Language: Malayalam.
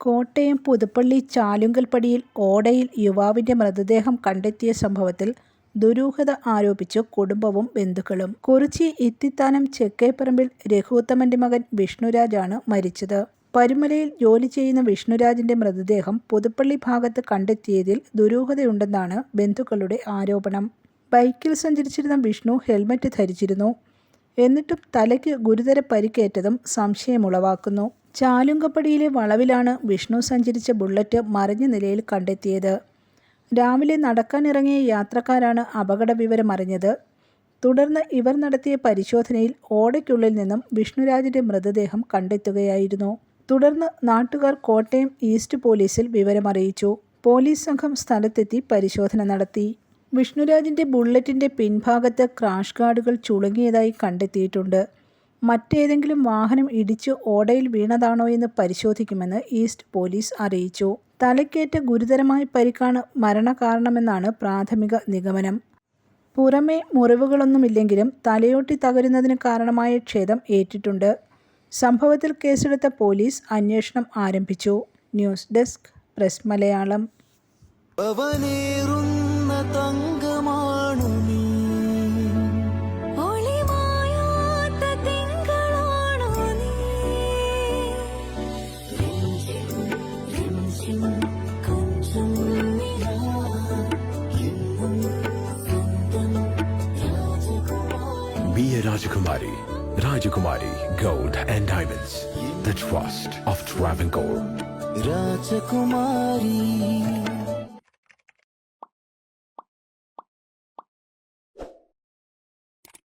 കോട്ടയം പുതുപ്പള്ളി ചാലുങ്കൽപ്പടിയിൽ ഓടയിൽ യുവാവിന്റെ മൃതദേഹം കണ്ടെത്തിയ സംഭവത്തിൽ ദുരൂഹത ആരോപിച്ച് കുടുംബവും ബന്ധുക്കളും. കുറിച്ചി ഇത്തിത്താനം ചെക്കേപ്പറമ്പിൽ രഘുത്തമന്റെ മകൻ വിഷ്ണുരാജാണ് മരിച്ചത്. പരുമലയിൽ ജോലി ചെയ്യുന്ന വിഷ്ണുരാജിന്റെ മൃതദേഹം പുതുപ്പള്ളി ഭാഗത്ത് കണ്ടെത്തിയതിൽ ദുരൂഹതയുണ്ടെന്നാണ് ബന്ധുക്കളുടെ ആരോപണം. ബൈക്കിൽ സഞ്ചരിച്ചിരുന്ന വിഷ്ണു ഹെൽമറ്റ് ധരിച്ചിരുന്നു. എന്നിട്ടും തലയ്ക്ക് ഗുരുതര പരിക്കേറ്റതും സംശയമുളവാക്കുന്നു. ചാലുങ്കപ്പടിയിലെ വളവിലാണ് വിഷ്ണു സഞ്ചരിച്ച ബുള്ളറ്റ് മറിഞ്ഞ നിലയിൽ കണ്ടെത്തിയത്. രാവിലെ നടക്കാനിറങ്ങിയ യാത്രക്കാരാണ് അപകട വിവരം അറിഞ്ഞത് തുടർന്ന് ഇവർ നടത്തിയ പരിശോധനയിൽ ഓടയ്ക്കുള്ളിൽ നിന്നും വിഷ്ണുരാജിന്റെ മൃതദേഹം കണ്ടെത്തുകയായിരുന്നു. തുടർന്ന് നാട്ടുകാർ കോട്ടയം ഈസ്റ്റ് പോലീസിൽ വിവരമറിയിച്ചു. പോലീസ് സംഘം സ്ഥലത്തെത്തി പരിശോധന നടത്തി. വിഷ്ണുരാജിന്റെ ബുള്ളറ്റിന്റെ പിൻഭാഗത്ത് ക്രാഷ് ഗാർഡുകൾ ചുളുങ്ങിയതായി കണ്ടെത്തിയിട്ടുണ്ട്. മറ്റേതെങ്കിലും വാഹനം ഇടിച്ച് ഓടയിൽ വീണതാണോ എന്ന് പരിശോധിക്കുമെന്ന് ഈസ്റ്റ് പോലീസ് അറിയിച്ചു. തലക്കേറ്റ ഗുരുതരമായ പരിക്കാണ് മരണകാരണമെന്നാണ് പ്രാഥമിക നിഗമനം. പുറമേ മുറിവുകളൊന്നുമില്ലെങ്കിലും തലയോട്ടി തകരുന്നതിന് കാരണമായ ക്ഷതം ഏറ്റിട്ടുണ്ട്. സംഭവത്തിൽ കേസെടുത്ത പോലീസ് അന്വേഷണം ആരംഭിച്ചു. News desk press Malayalam. Rajakumari. Rajakumari Gold and Diamonds. The Trust of Travancore. Rajakumari.